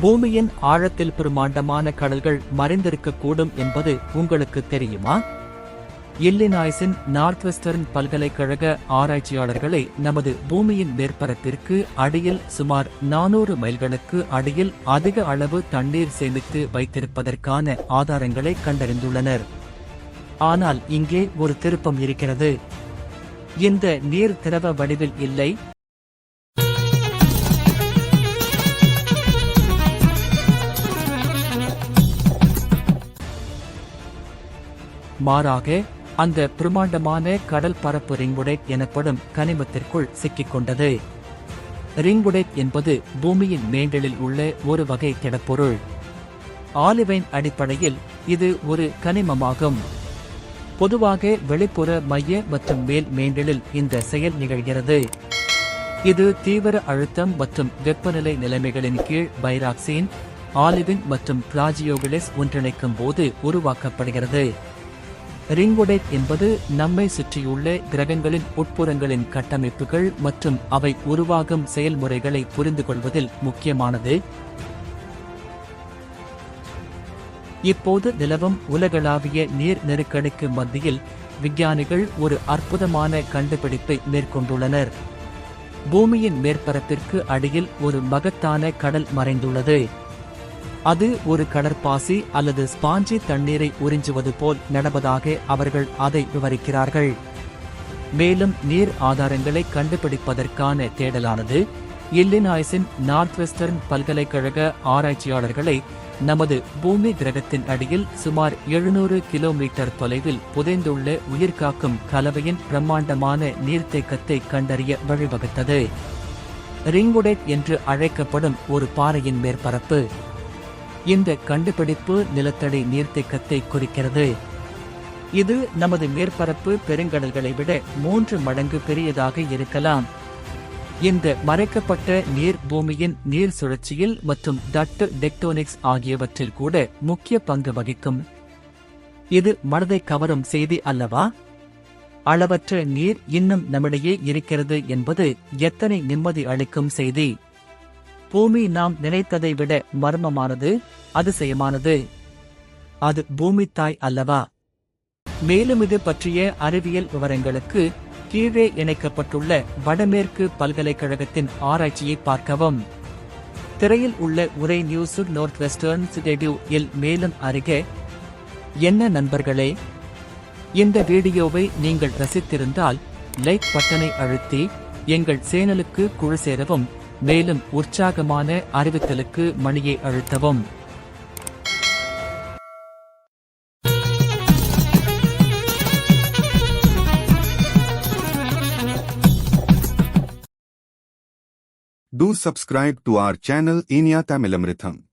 பூமியின் ஆழத்தில் பிரமாண்டமான கடல்கள் மறைந்திருக்கக்கூடும் என்பது உங்களுக்கு தெரியுமா? இல்லினாய்ஸின் நார்த்வெஸ்டர்ன் பல்கலைக்கழக ஆராய்ச்சியாளர்களை நமது பூமியின் மேற்பரப்பிற்கு அடியில் சுமார் நானூறு மைல்களுக்கு அடியில் அதிக அளவு தண்ணீர் சேமித்து வைத்திருப்பதற்கான ஆதாரங்களை கண்டறிந்துள்ளனர். ஆனால் இங்கே ஒரு திருப்பம் இருக்கிறது. இந்த நீர் திரவ வடிவில் இல்லை. மாறாக அந்த பிரமாண்டமான கடல் பரப்பு ரிங்குடைட் எனப்படும் கனிமத்திற்குள் சிக்கிக்கொண்டது. ரிங்குடைட் என்பது பூமியின் மேண்டலில் உள்ள ஒரு வகை திடப்பொருள். ஆலிவைன் அடிப்படையில் இது ஒரு கனிமமாகும். பொதுவாக வெளிப்புற மைய மற்றும் மேல் மேண்டலில் இந்த செயல் நிகழ்கிறது. இது தீவிர அழுத்தம் மற்றும் வெப்பநிலை நிலைமைகளின் கீழ் பைராக்சீன் ஆலிவின் மற்றும் பிளாஜியோகிலிஸ் ஒன்றிணைக்கும் போது உருவாக்கப்படுகிறது. ரிங்குடேட் என்பது நம்மை சுற்றியுள்ள கிரகங்களின் உட்புறங்களின் கட்டமைப்புகள் மற்றும் அவை உருவாகும் செயல்முறைகளை புரிந்து கொள்வதில் முக்கியமானது. இப்போது நிலவும் உலகளாவிய நீர் நெருக்கடிக்கு மத்தியில் விஞ்ஞானிகள் ஒரு அற்புதமான கண்டுபிடிப்பை மேற்கொண்டுள்ளனர். பூமியின் மேற்பரப்பிற்கு அடியில் ஒரு மகத்தான கடல் மறைந்துள்ளது. அது ஒரு கடற்பாசி அல்லது ஸ்பாஞ்சி தண்ணீரை உறிஞ்சுவது போல் நடப்பதாக அவர்கள் அதை விவரிக்கிறார்கள். மேலும் நீர் ஆதாரங்களை கண்டுபிடிப்பதற்கான தேடலானது இல்லினாய்ஸின் நார்த்வெஸ்டர்ன் பல்கலைக்கழக ஆராய்ச்சியாளர்களை நமது பூமி கிரகத்தின் அடியில் சுமார் எழுநூறு கிலோமீட்டர் தொலைவில் புதைந்துள்ள உயிர்காக்கும் கலவையின் பிரம்மாண்டமான நீர்த்தேக்கத்தை கண்டறிய வழிவகுத்தது. ரிங்குடேட் என்று அழைக்கப்படும் ஒரு பாறையின் மேற்பரப்பு. இந்த கண்டுபிடிப்பு நிலத்தடி நீர்த்தேக்கத்தை குறிக்கிறது. இது நமது மேற்பரப்பு பெருங்கடல்களை விட மூன்று மடங்கு பெரியதாக இருக்கலாம். இந்த மறைக்கப்பட்ட நீர் பூமியின் நீர் சுழற்சியில் மற்றும் தட்டு டெக்டோனிக்ஸ் ஆகியவற்றில் கூட முக்கிய பங்கு வகிக்கும். இது மனதை கவரும் செய்தி அல்லவா? அளவற்ற நீர் இன்னும் நம்மிடையே இருக்கிறது என்பது எத்தனை நிம்மதி அளிக்கும் செய்தி? பூமி நாம் நினைத்ததை விட மர்மமானது அதிசயமானது. அது பூமி தாய் அல்லவா? மேலும் இது பற்றிய அறிவியல் விவரங்களுக்கு கீழே இணைக்கப்பட்டுள்ள வடமேற்கு பல்கலைக்கழகத்தின் ஆராய்ச்சியை பார்க்கவும். திரையில் உள்ள உரை நியூஸ் நார்த் வெஸ்டர்ன் சிடெடியூ இல் மேலும் அறிக என்ன நண்பர்களே? இந்த வீடியோவை நீங்கள் ரசித்திருந்தால் லைக் பட்டனை அழுத்தி எங்கள் சேனலுக்கு குழு சேரவும் மேலும் உற்சாகமான அறிவித்தலுக்கு மணியை அழுத்தவும் Do subscribe to our channel Inia Tamilamritham.